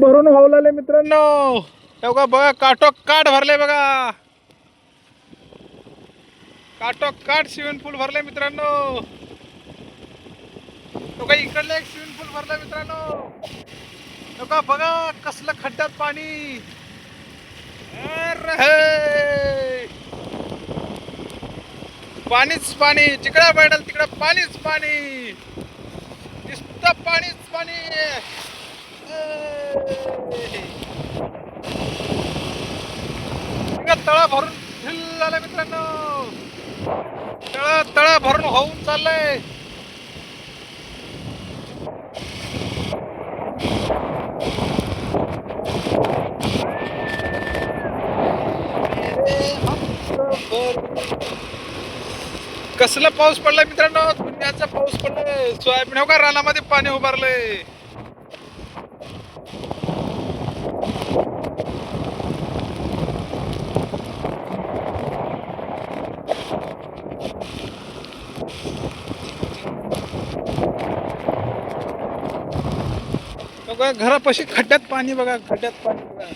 भरून वावलेले लागले मित्रांनो. हे बघा बघा काटो काट भरले बघा. काटो काट स्विमिंग पूल भरले मित्रांनो. तो काही एक स्विमिंग पूल भरलं मित्रांनो. तो बघा कसलं खड्ड्यात पाणी. पाणीच पाणी जिकडे बैठल तिकडे पाणीच पाणी. नुसतं पाणीच पाणी. तळा भरून फिल झालं मित्रांनो. तळा तळा भरून होऊन चाललंय. कसला पाऊस पडलाय मित्रांनो? पुण्याचा पाऊस पडलाय. सोयाबीन हो का? रानामध्ये पाणी उभारलंय. बघा घरापाशी खड्ड्यात पाणी बघा खड्ड्यात पाणी बघा.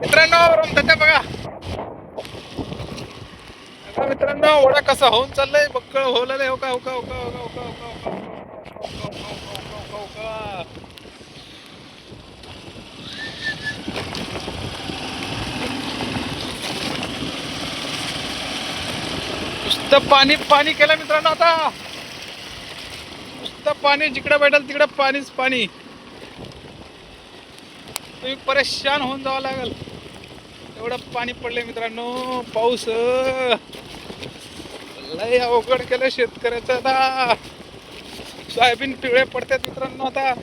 मित्रांनो रमताच्या बघा. बघा मित्रांनो वडा कसा होऊन चाललंय बक्कळ होलले हो का हो का हो का हो का हो का हो का नुसतं पाणी पाणी केलं मित्रांनो आता. नुसतं पाणी जिकडे भेटेल तिकडे पाणीच पाणी. तुम्ही परेशान होऊन जावं लागेल. एवढं पाणी पडले मित्रांनो पाऊस. लय अवघड केलं शेतकऱ्याचं आता. सोयाबीन पिवळे पडतात मित्रांनो आता.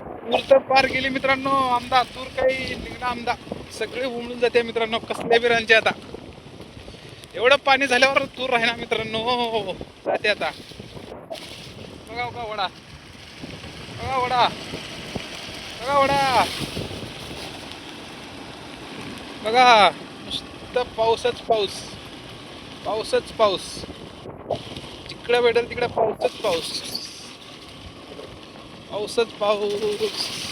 तूर तर पार गेली मित्रांनो आमदा तूर काही निघणं आमदा सगळे उमळून जाते मित्रांनो कसल्या बिरांचे आता. एवढं पाणी झाल्यावर तूर राहीना मित्रांनो. जाते आता. बघा बघा वडा. बघा वडा. बघा वडा. बघा नुसतं पाऊसच पाऊस. पाऊसच पाऊस. जिकडं भेटेल तिकडे पाऊसच पाऊस. पाऊसच पाऊस.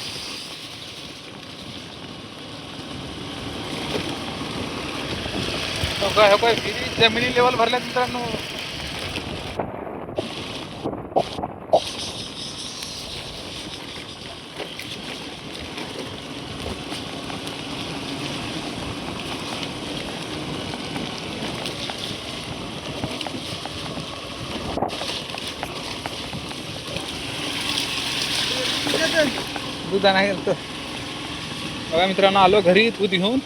हो काय? जमिनी लेवल भरल्या मित्रांनो? दूध नाही बघा मित्रांनो आलो घरी दूध घेऊन.